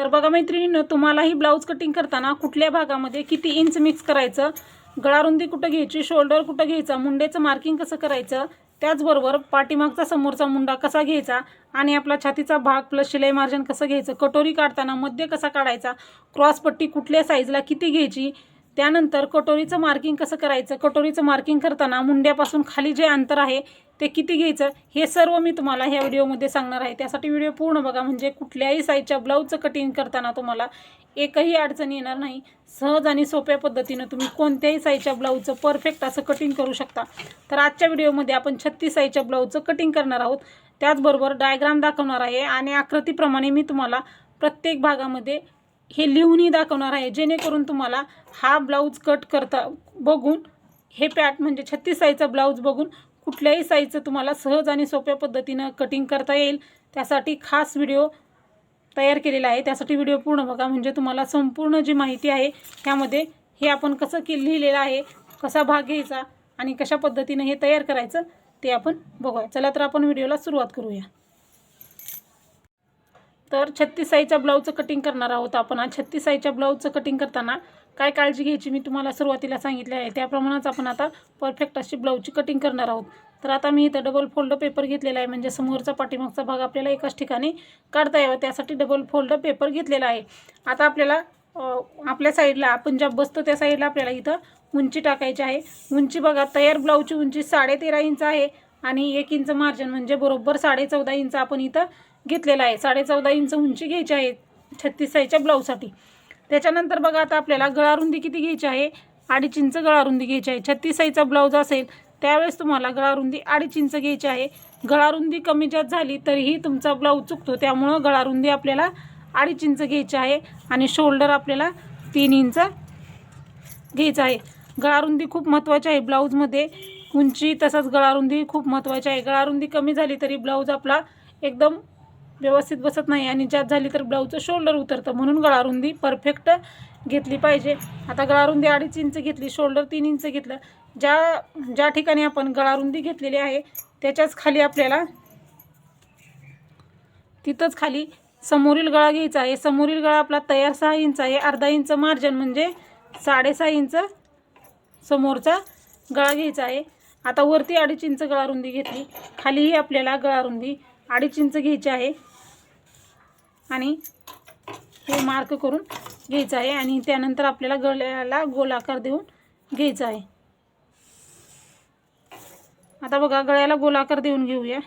तर बघा मैत्रिणीनं तुम्हालाही ब्लाऊज कटिंग करताना कुठल्या भागामध्ये किती इंच मिक्स करायचं गळारुंदी कुठं घ्यायची शोल्डर कुठं घ्यायचा मुंडेचं मार्किंग कसं करायचं त्याचबरोबर पाठीमागचा समोरचा मुंडा कसा घ्यायचा आणि आपला छातीचा भाग प्लस शिलाई मार्जिन कसं घ्यायचं कटोरी काढताना मध्य कसा काढायचा क्रॉसपट्टी कुठल्या साईजला किती घ्यायची त्यानंतर कटोरीचं मार्किंग कसं करायचं? कटोरीचं मार्किंग करताना मुंड्यापासून खाली जे अंतर आहे ते किती घ्यायचं? हे सर्व मी तुम्हाला ह्या व्हिडिओमध्ये सांगणार आहे. त्यासाठी व्हिडिओ पूर्ण बघा. म्हणजे कुठल्याही साईजच्या ब्लाऊजचं कटिंग करताना तुम्हाला एकही अडचण येणार नाही. सहज आणि सोप्या पद्धतीनं तुम्ही कोणत्याही साईजच्या ब्लाऊजचं परफेक्ट असं कटिंग करू शकता. तर आजच्या व्हिडिओमध्ये आपण छत्तीस साईजच्या ब्लाऊजचं कटिंग करणार आहोत. त्याचबरोबर डायग्राम दाखवणार आहे आणि आकृतीप्रमाणे मी तुम्हाला प्रत्येक भागामध्ये हे लिहूनही दाखवणार आहे. जेणेकरून तुम्हाला हा ब्लाऊज कट करता बघून हे पॅट म्हणजे छत्तीस साईजचा ब्लाऊज बघून कुठल्याही साईजचं तुम्हाला सहज आणि सोप्या पद्धतीनं कटिंग करता येईल. त्यासाठी खास व्हिडिओ तयार केलेला आहे. त्यासाठी व्हिडिओ पूर्ण बघा. म्हणजे तुम्हाला संपूर्ण जी माहिती आहे त्यामध्ये हे आपण कसं के लिहिलेलं आहे कसा भाग घ्यायचा आणि कशा पद्धतीनं हे तयार करायचं ते आपण बघूया. चला तर आपण व्हिडिओला सुरुवात करूया. तर छत्तीस साईजच्या ब्लाऊजचं कटिंग करणार आहोत आपण. आज छत्तीस साईजच्या ब्लाऊजचं कटिंग करताना काय काळजी घ्यायची मी तुम्हाला सुरुवातीला सांगितले आहे. त्याप्रमाणेच आपण आता परफेक्ट अशी ब्लाऊजची कटिंग करणार आहोत. तर आता मी इथं डबल फोल्ड पेपर घेतलेला आहे. म्हणजे समोरचा पाठीमागचा भाग आपल्याला एकाच ठिकाणी काढता यावा. त्यासाठी डबल फोल्ड पेपर घेतलेला आहे. आता आपल्याला आपल्या साईडला आपण ज्या बसतो त्या साईडला आपल्याला इथं उंची टाकायची आहे. उंची बघा तयार ब्लाऊजची उंची साडेतेरा इंच आहे. आणि एक इंच मार्जिन म्हणजे बरोबर साडे चौदा इंच आपण इथं घेतलेला आहे. साडे चौदा इंच उंची घ्यायची आहे छत्तीस साईजच्या ब्लाऊजसाठी त्याच्यानंतर बघा आता आपल्याला गळारुंदी किती घ्यायची आहे? अडीच इंच गळारुंदी घ्यायची आहे. छत्तीस साईजचा ब्लाऊज असेल त्यावेळेस तुम्हाला गळारुंदी अडीच इंच घ्यायची आहे. गळारुंदी कमी जास्त झाली तरीही तुमचा ब्लाऊज चुकतो. त्यामुळं गळारुंदी आपल्याला अडीच इंच घ्यायची आहे आणि शोल्डर आपल्याला तीन इंच घ्यायचं आहे. गळारुंदी खूप महत्त्वाची आहे ब्लाऊजमध्ये उंची तसंच गळारुंदी खूप महत्त्वाची आहे. गळारुंदी कमी झाली तरी ब्लाऊज आपला एकदम व्यवस्थित बसत नाही आणि ज्यात झाली तर ब्लाऊजचं शोल्डर उतरतं. म्हणून गळारुंदी परफेक्ट घेतली पाहिजे. आता गळारुंदी अडीच इंच घेतली शोल्डर तीन इंच घेतलं. ज्या ज्या ठिकाणी आपण गळारुंदी घेतलेली आहे त्याच्याच खाली आपल्याला तिथंच खाली समोरील गळा घ्यायचा आहे. समोरील गळा आपला तयार सहा इंच आहे. अर्धा इंच मार्जन म्हणजे साडेसहा इंच समोरचा गळा घ्यायचा आहे. आता वरती अडीच इंच गळारुंदी घेतली. खालीही आपल्याला गळारुंदी अडीच इंच घ्यायची आहे. आणि हे मार्क करून घ्यायचं आहे आणि त्यानंतर आपल्याला गळ्याला गोल आकार देऊन घ्यायचा आहे. आता बघा गळ्याला गोल आकार देऊन घेऊया.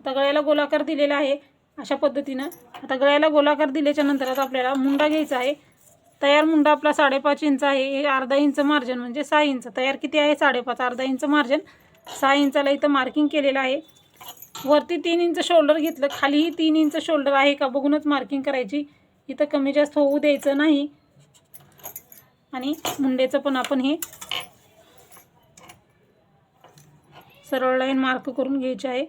आता गळ्याला गोलाकार दिलेला आहे अशा पद्धतीनं. आता गळ्याला गोलाकार दिल्याच्या नंतर आता आपल्याला मुंडा घ्यायचा आहे. तयार मुंडा आपला साडेपाच इंच आहे. हे अर्धा इंच मार्जन म्हणजे सहा इंच. तयार किती आहे? साडेपाच. अर्धा इंच मार्जन सहा इंचाला इथं मार्किंग केलेलं आहे. वरती तीन इंच शोल्डर घेतलं. खालीही तीन इंच शोल्डर आहे का? बघूनच मार्किंग करायची. इथं कमी जास्त होऊ द्यायचं नाही. आणि मुंडेचं पण आपण हे सरळ लाईन मार्क करून घ्यायची आहे.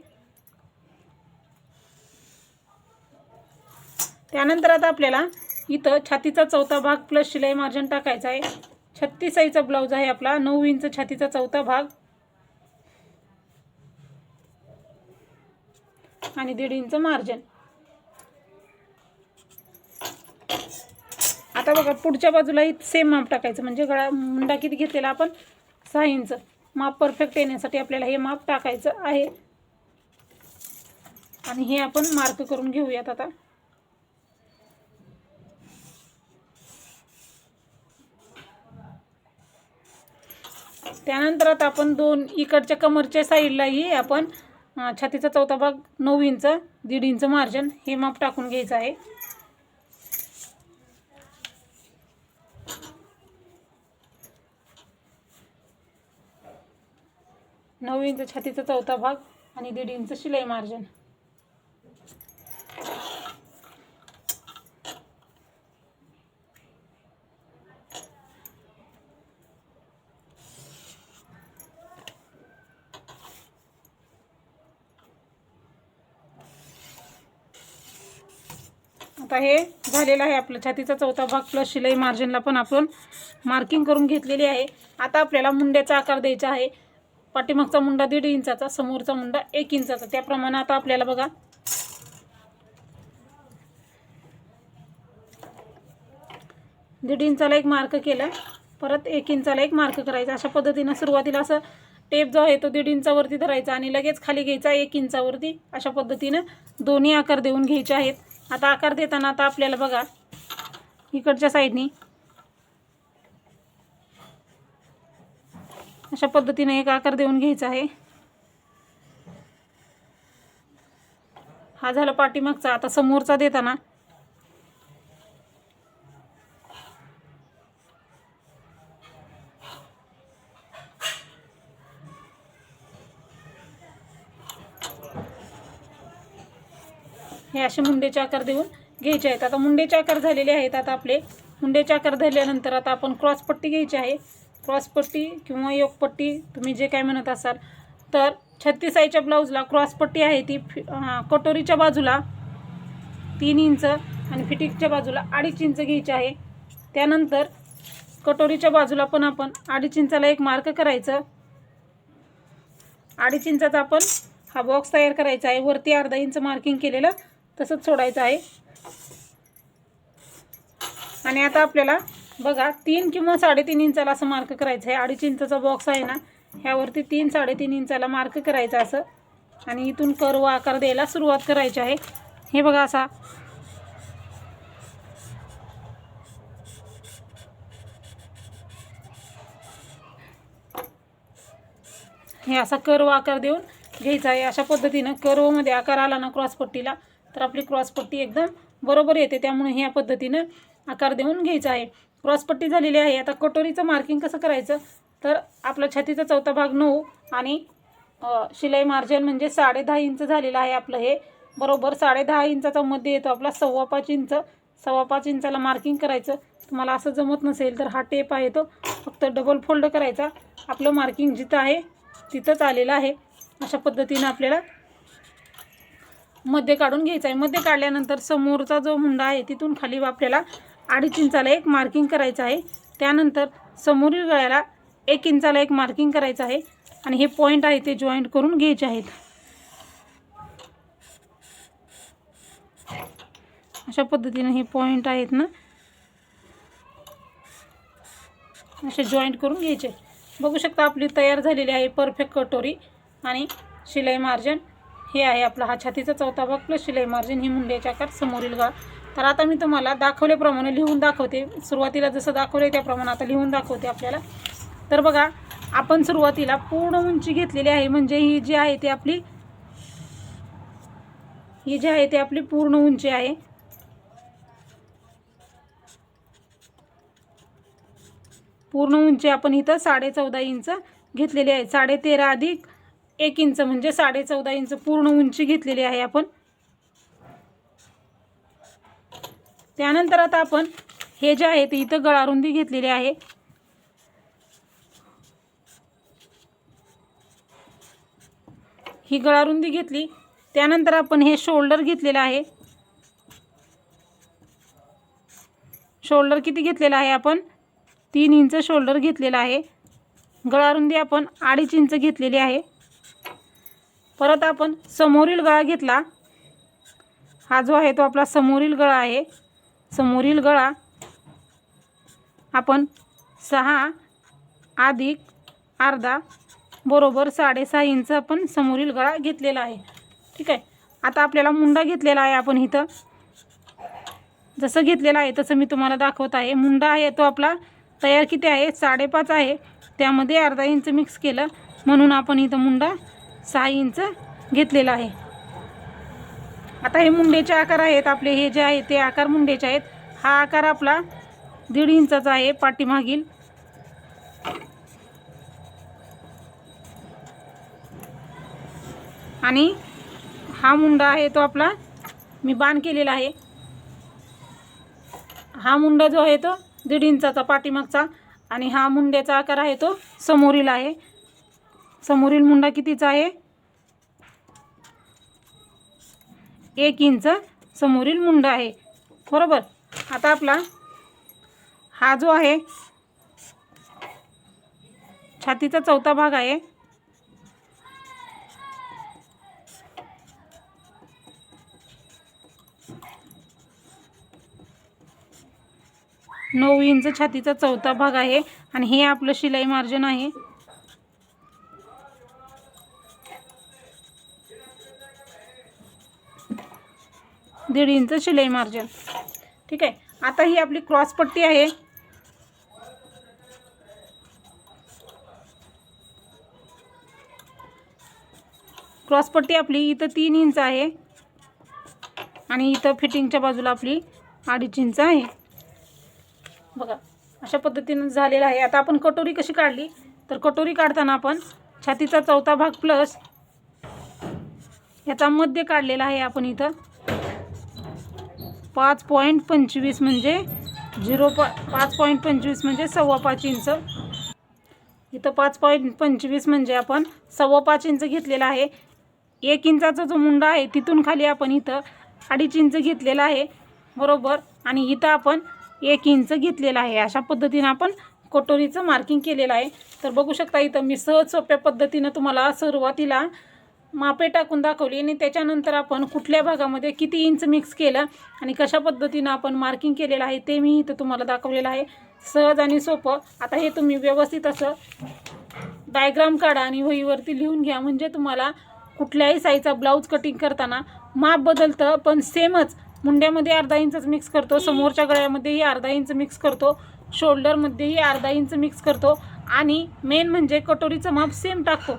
त्यानंतर आता आपल्याला इथं छातीचा चौथा भाग प्लस शिलाई मार्जिन टाकायचा आहे. छत्तीस साईजचा ब्लाऊज आहे आपला. नऊ इंच छातीचा चौथा भाग. आणि दीड इंच मार्जिन आता बघा पुढच्या बाजूलाही सेम माप टाकायचं. म्हणजे गळा मुंडा किती घेतलेला आपण? सहा इंच. माप परफेक्ट येण्यासाठी आपल्याला हे माप टाकायचं आहे. आणि हे आपण मार्क करून घेऊयात आता. त्यानंतर आता आपण दोन इकडच्या कमरच्या साईडलाही आपण छातीचा चौथा भाग नऊ इंच दीड इंच मार्जिन हे माप टाकून घ्यायचं आहे. नऊ इंच छातीचा चौथा भाग आणि दीड इंच शिलाई मार्जिन आता हे झालेलं आहे आपलं. छातीचा चौथा भाग प्लस शिलाई मार्जिनला पण आपण मार्किंग करून घेतलेली आहे. आता आपल्याला मुंड्याचा आकार द्यायचा आहे. पाठीमागचा मुंडा दीड इंचाचा समोरचा मुंडा एक इंचाचा. त्याप्रमाणे आता आपल्याला बघा. दीड इंचाला एक मार्क केला परत एक इंचाला एक मार्क करायचा. अशा पद्धतीनं सुरुवातीला असं टेप जो आहे तो दीड इंचावरती धरायचा आणि लगेच खाली घ्यायचा एक इंचावरती. अशा पद्धतीनं दोन्ही आकार देऊन घ्यायचे आहेत. आता आकार देताना आता आपल्याला बघा इकडच्या साईडनी अशा पद्धतीने एक आकार देऊन घ्यायचा आहे. हा झाला पाठीमागचा. आता समोरचा देताना हे असे मुंडेचे आकार देऊन घ्यायचे आहेत. आता मुंडेचे आकार झालेले आहेत. आता आपले मुंडेचे आकार झाल्यानंतर आता आपण क्रॉसपट्टी घ्यायची आहे. क्रॉसपट्टी किंवा योगपट्टी तुम्ही जे काय म्हणत असाल. तर छत्तीस आईच्या ब्लाऊजला क्रॉसपट्टी आहे ती फि कटोरीच्या बाजूला तीन इंच आणि फिटिंगच्या बाजूला अडीच इंच घ्यायची आहे. त्यानंतर कटोरीच्या बाजूला पण आपण अडीच इंचाला एक मार्क करायचं. अडीच इंचाचा आपण हा बॉक्स तयार करायचा आहे. वरती अर्धा इंच मार्किंग केलेलं तसंच सोडायचं आहे. आणि आता आपल्याला बघा तीन किंवा साडेतीन इंचाला असं मार्क करायचं आहे. अडीच इंचाचा बॉक्स आहे ना ह्यावरती तीन साडेतीन इंचाला मार्क करायचा असं. आणि इथून कर्व आकार द्यायला सुरुवात करायची आहे. हे बघा असा. हे असा कर्व आकार देऊन घ्यायचा आहे. अशा पद्धतीनं कर्वमध्ये आकार आला ना क्रॉसपट्टीला तर आपली क्रॉसपट्टी एकदम बरोबर येते. त्यामुळे ह्या पद्धतीनं आकार देऊन घ्यायचा आहे. क्रॉसपट्टी झालेली आहे. आता कटोरीचं मार्किंग कसं करायचं? तर आपला छातीचा चौथा भाग नऊ आणि शिलाई मार्जिन म्हणजे साडे दहा इंच झालेलं आहे आपलं हे. बरोबर साडे दहा इंचाचा मध्ये येतो आपला सव्वा पाच इंच. सव्वा पाच इंचाला मार्किंग करायचं. तुम्हाला असं जमत नसेल तर हा टेप आहे तो. फक्त डबल फोल्ड करायचा. आपलं मार्किंग जिथं आहे तिथंच आलेलं आहे. अशा पद्धतीनं आपल्याला मध्ये काढून घ्यायचा आहे. मध्ये काढल्यानंतर समोरचा जो मुंडा आहे तिथून खाली आपल्याला अडीच इंचाला एक मार्किंग करायचं आहे. त्यानंतर समोरील गळ्याला एक इंचाला एक मार्किंग करायचं आहे. आणि हे पॉईंट आहे ते जॉईंट करून घ्यायचे आहेत. अशा पद्धतीने हे पॉईंट आहेत ना? असे जॉईंट करून घ्यायचे. बघू शकता आपली तयार झालेली आहे परफेक्ट कटोरी आणि शिलाई मार्जिन हे आहे आपला हा छातीचा चौथा भाग प्लस शिलाई मार्जिन ही मुंड्याच्या आकार समोरील गळा तर आता मी तुम्हाला दाखवल्याप्रमाणे लिहून दाखवते. सुरुवातीला जसं दाखवलं त्याप्रमाणे आता लिहून दाखवते आपल्याला. तर बघा आपण सुरुवातीला पूर्ण उंची घेतलेली आहे. म्हणजे ही जी आहे ती आपली ही जी आहे ती आपली पूर्ण उंची आहे. पूर्ण उंची आपण इथं साडे चौदा इंच घेतलेली आहे. साडे तेरा अधिक एक इंच म्हणजे साडे चौदा इंच पूर्ण उंची घेतलेली आहे आपण. त्यानंतर आता आपण हे जे आहे ते इथं गळारुंदी घेतलेली आहे. ही गळारुंदी घेतली. त्यानंतर आपण हे शोल्डर घेतलेलं आहे. शोल्डर किती घेतलेलं आहे आपण? तीन इंच शोल्डर घेतलेला आहे. गळारुंदी आपण अडीच इंच घेतलेली आहे. परत आपण समोरील गळा घेतला. हा जो आहे तो आपला समोरील गळा आहे. समोरील गळा आपण सहा अधिक अर्धा बरोबर साडेसहा इंच आपण समोरील गळा घेतलेला आहे. ठीक आहे? आता आपल्याला मुंडा घेतलेला आहे आपण इथं. जसं घेतलेलं आहे तसं मी तुम्हाला दाखवत आहे. मुंडा आहे तो आपला तयार किती आहे? साडेपाच आहे. त्यामध्ये अर्धा इंच मिक्स केलं. म्हणून आपण इथं मुंडा सहा इंच घेतलेलं आहे. आता हे मुंडेचे आकार आहेत आपले हे जे आहे ते आकार मुंडेचे आहेत. हा आकार आपला दीड इंचाचा आहे पाठीमागील. आणि हा मुंडा आहे तो आपला मी बाण केलेला आहे. हा मुंडा जो आहे तो दीड इंचाचा पाठीमागचा आणि हा मुंड्याचा आकार आहे तो समोरील आहे. समोरील मुंडा कितीचा आहे? एक इंच समोरील मुंडा आहे. बरोबर? आता आपला हा जो आहे छातीचा चौथा भाग आहे. नऊ इंच छातीचा चौथा भाग आहे आणि हे आपलं शिलाई मार्जिन आहे. दीड इंच शिलाई मार्जिन ठीक आहे? आता ही आपली क्रॉस पट्टी आहे. क्रॉस पट्टी आपली इथं तीन इंच आहे. आणि इथं फिटिंगच्या बाजूला आपली अडीच इंच आहे. बघा अशा पद्धतीनं झालेलं आहे. आता आपण कटोरी कशी काढली? तर कटोरी काढताना आपण छातीचा चौथा भाग प्लस याचा मध्य काढलेला आहे आपण इथं. पाच पॉईंट पंचवीस म्हणजे झिरो पॉ पाच पॉईंट पंचवीस म्हणजे सव्वा पाच इंच. इथं पाच पॉईंट पंचवीस म्हणजे आपण सव्वा पाच इंच घेतलेला आहे. एक इंचाचा जो मुंडा आहे तिथून खाली आपण इथं अडीच इंच घेतलेला आहे. बरोबर? आणि इथं आपण एक इंच घेतलेला आहे. अशा पद्धतीनं आपण कटोरीचं मार्किंग केलेलं आहे. तर बघू शकता इथं मी सहज सोप्या पद्धतीनं तुम्हाला सुरुवातीला मापे टाकून दाखवली आणि त्याच्यानंतर आपण कुठल्या भागामध्ये किती इंच मिक्स केलं आणि कशा पद्धतीनं आपण मार्किंग केलेलं आहे ते मी इथं तुम्हाला दाखवलेलं आहे. सहज आणि सोपं. आता हे तुम्ही व्यवस्थित असं डायग्राम काढा आणि वहीवरती लिहून घ्या. म्हणजे तुम्हाला कुठल्याही साईजचा ब्लाऊज कटिंग करताना माप बदलतं पण सेमच मुंड्यामध्ये अर्धा इंचच मिक्स करतो समोरच्या गळ्यामध्येही अर्धा इंच मिक्स करतो शोल्डरमध्येही अर्धा इंच मिक्स करतो आणि मेन म्हणजे कटोरीचं माप सेम टाकतो.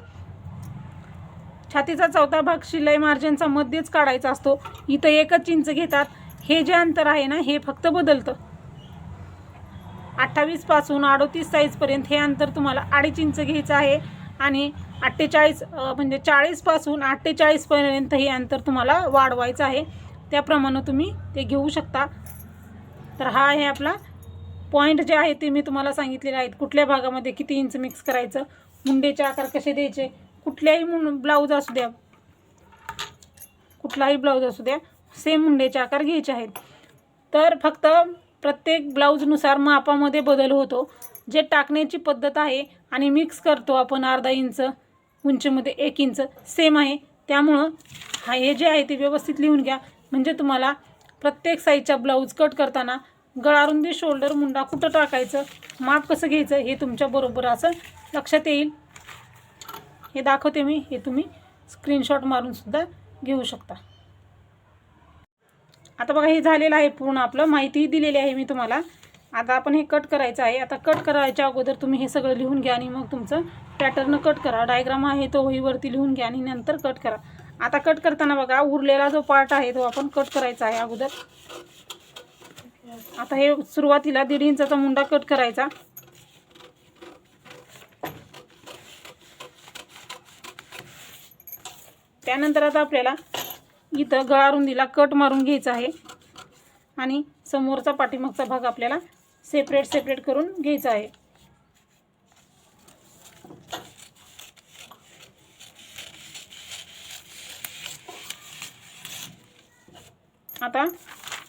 छातीचा चौथा भाग शिलाई मार्जिनचा मध्येच काढायचा असतो. इथं एकच इंच घेतात. हे जे अंतर आहे ना हे फक्त बदलतं. अठ्ठावीसपासून अडोतीस साईजपर्यंत हे अंतर तुम्हाला अडीच इंच घ्यायचं आहे. आणि अठ्ठेचाळीस म्हणजे चाळीसपासून अठ्ठेचाळीसपर्यंत हे अंतर तुम्हाला वाढवायचं आहे. त्याप्रमाणे तुम्ही ते घेऊ शकता. तर हा आहे आपला पॉईंट जे आहे ते मी तुम्हाला सांगितलेले आहेत कुठल्या भागामध्ये किती इंच मिक्स करायचं? मुंडेचे आकार कसे द्यायचे? कुठल्याही मुं ब्लाऊज असू द्या. कुठलाही ब्लाऊज असू द्या. सेम मुंडेचे आकार घ्यायचे आहेत. तर फक्त प्रत्येक ब्लाऊजनुसार मापामध्ये बदल होतो. जे टाकण्याची पद्धत आहे आणि मिक्स करतो आपण अर्धा इंच उंचीमध्ये एक इंच सेम आहे. त्यामुळं हा हे जे आहे ते व्यवस्थित लिहून घ्या. म्हणजे तुम्हाला प्रत्येक साईजच्या ब्लाऊज कट करताना गळारुंदी शोल्डर मुंडा कुठं टाकायचं माप कसं घ्यायचं हे तुमच्या बरोबर असं लक्षात येईल. हे दाखवते मी हे तुम्ही स्क्रीनशॉट मारूनसुद्धा घेऊ शकता. आता बघा हे झालेलं आहे पूर्ण आपलं. माहितीही दिलेली आहे मी तुम्हाला. आता आपण हे कट करायचं आहे. आता कट करायच्या अगोदर तुम्ही हे सगळं लिहून घ्या आणि मग तुमचं पॅटर्न कट करा. डायग्राम आहे तो वहीवरती लिहून घ्या आणि नंतर कट करा. आता कट करताना बघा उरलेला जो पार्ट आहे तो आपण कट करायचा आहे अगोदर. आता हे सुरुवातीला दीड इंचाचा मुंडा कट करायचा. त्यानंतर आता आपल्याला इथं गळारुंदीला कट मारून घ्यायचा आहे. आणि समोरचा पाठीमागचा भाग आपल्याला सेपरेट सेपरेट करून घ्यायचा आहे. आता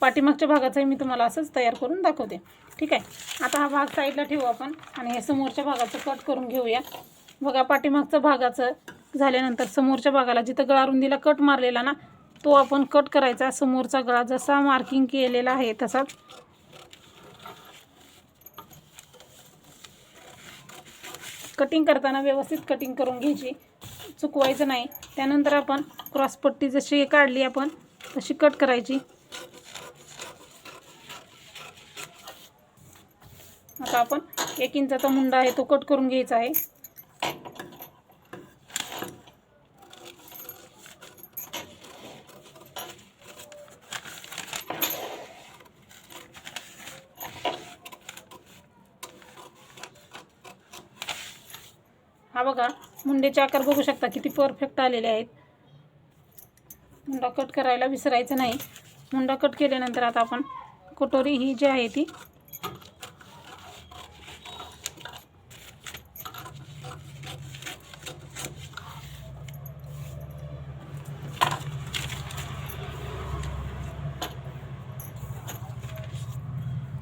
पाठीमागच्या भागाचाही मी तुम्हाला असंच तयार करून दाखवते. ठीक आहे? आता हा भाग साईडला ठेवू आपण. आणि हे समोरच्या भागाचं कट करून घेऊया. बघा पाठीमागचं भागाचं झाल्यानंतर समोरच्या भागाला जिथं गळारुंदीला कट मारलेला ना तो आपण कट करायचा. समोरचा गळा जसा मार्किंग केलेला आहे तसाच कटिंग करताना व्यवस्थित कटिंग करून घ्यायची. चुकवायचं नाही. त्यानंतर आपण क्रॉसपट्टी जशी काढली आपण तशी कट करायची. आता आपण एक इंचाचा मुंडा आहे तो कट करून घ्यायचा आहे. हा बघा मुंडेचे आकार बघू शकता किती परफेक्ट आलेले आहेत. मुंडा कट करायला विसरायचं नाही. मुंडा कट केल्यानंतर आता आपण कटोरी ही जी आहे ती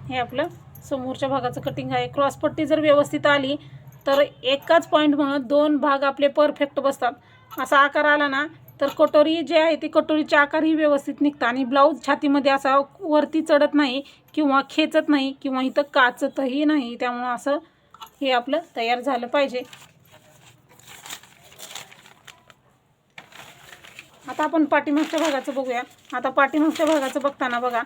हे आपलं समोरच्या भागाचं कटिंग आहे. क्रॉसपट्टी जर व्यवस्थित आली तर एकाच पॉईंट म्हणून दोन भाग आपले परफेक्ट बसतात. असा आकार आला ना तर कटोरी जे आहे ती कटोरीचे आकारही व्यवस्थित निघतात आणि ब्लाऊज छातीमध्ये असा वरती चढत नाही किंवा खेचत नाही किंवा इथं काचतही नाही. त्यामुळं असं हे आपलं तयार झालं पाहिजे. आता आपण पाठीमागच्या भागाचं बघूया. आता पाठीमागच्या भागाचं बघताना बघा.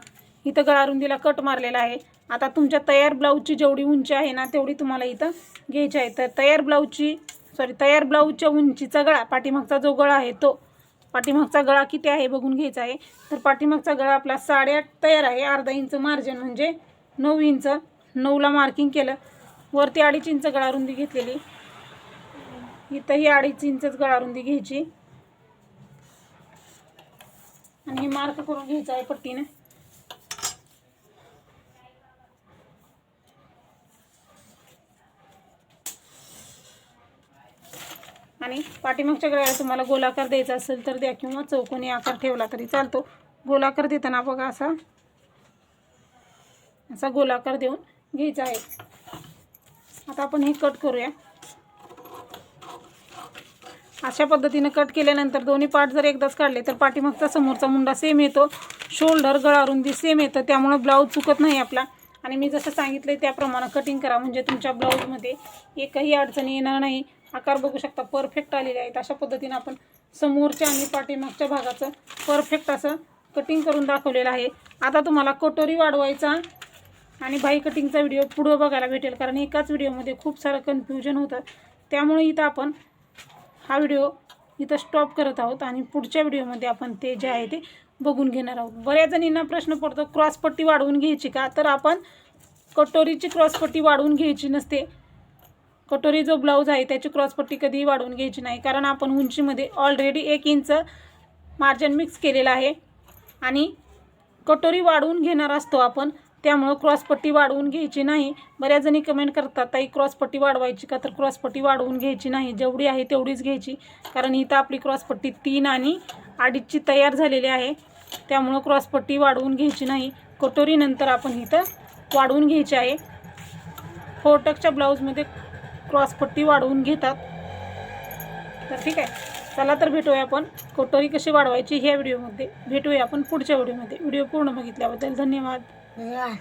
इथं गळारुंदीला कट मारलेला आहे. आता तुमच्या तयार ब्लाऊजची जेवढी उंची आहे ना तेवढी तुम्हाला इथं घ्यायची आहे. तर तयार ब्लाऊजची सॉरी तयार ब्लाऊजच्या उंचीचा गळा पाठीमागचा जो गळा आहे तो पाठीमागचा गळा किती आहे बघून घ्यायचा आहे. तर पाठीमागचा गळा आपला साडेआठ तयार आहे. अर्धा इंच मार्जिन म्हणजे नऊ इंच नऊला मार्किंग केलं. वरती अडीच इंच गळारुंदी घेतलेली. इथंही अडीच इंचच गळारुंदी घ्यायची. आणि हे मार्क करून घ्यायचं आहे पट्टीने. आणि पाठीमागच्या गळ्याला तुम्हाला गोलाकार द्यायचा असेल तर द्या किंवा चौकोनी आकार ठेवला तरी चालतो. गोलाकार देताना बघा असा असा गोलाकार देऊन घ्यायचा आहे. आता आपण हे कट करूया. अशा पद्धतीनं कट केल्यानंतर दोन्ही पार्ट जर एकदाच काढले तर पाठीमागचा समोरचा मुंडा सेम येतो. शोल्डर गळारुंदी सेम येतं. त्यामुळं ब्लाऊज चुकत नाही आपला. आणि मी जसं सांगितलं त्याप्रमाणे कटिंग करा. म्हणजे तुमच्या ब्लाऊजमध्ये एकही अडचणी येणार नाही. आकार बघू शकता. परफेक्ट आलेले आहेत. अशा पद्धतीनं आपण समोरच्या आणि पाठीमागच्या भागाचं परफेक्ट असं कटिंग करून दाखवलेलं आहे. आता तुम्हाला कटोरी वाढवायचा आणि बाई कटिंगचा व्हिडिओ पुढं बघायला भेटेल. कारण एकाच व्हिडिओमध्ये खूप सारं कन्फ्युजन होतं. त्यामुळे इथं आपण हा व्हिडिओ इथं स्टॉप करत आहोत आणि पुढच्या व्हिडिओमध्ये आपण ते जे आहे ते बघून घेणार आहोत. बऱ्याच जणींना प्रश्न पडतो क्रॉसपट्टी वाढवून घ्यायची का? तर आपण कटोरीची क्रॉसपट्टी वाढवून घ्यायची नसते. कटोरी जो ब्लाऊज आहे त्याची क्रॉसपट्टी कधीही वाढवून घ्यायची नाही. कारण आपण उंचीमध्ये ऑलरेडी एक इंच मार्जिन मिक्स केलेलं आहे. आणि कटोरी वाढवून घेणार असतो आपण त्यामुळं क्रॉसपट्टी वाढवून घ्यायची नाही. बऱ्याच जणी कमेंट करतात ताई क्रॉसपट्टी वाढवायची का? तर क्रॉसपट्टी वाढवून घ्यायची नाही. जेवढी आहे तेवढीच घ्यायची. कारण इथं आपली क्रॉसपट्टी तीन आणि अडीचची तयार झालेली आहे. त्यामुळं क्रॉसपट्टी वाढवून घ्यायची नाही. कटोरीनंतर आपण इथं वाढवून घ्यायची आहे. फोटकच्या ब्लाऊजमध्ये क्रॉसपट्टी वाढवून घेतात. तर ठीक आहे. चला तर भेटूया आपण. कटोरी कशी वाढवायची ह्या व्हिडिओमध्ये. भेटूया आपण पुढच्या व्हिडिओमध्ये. व्हिडिओ पूर्ण बघितल्याबद्दल धन्यवाद. Yeah.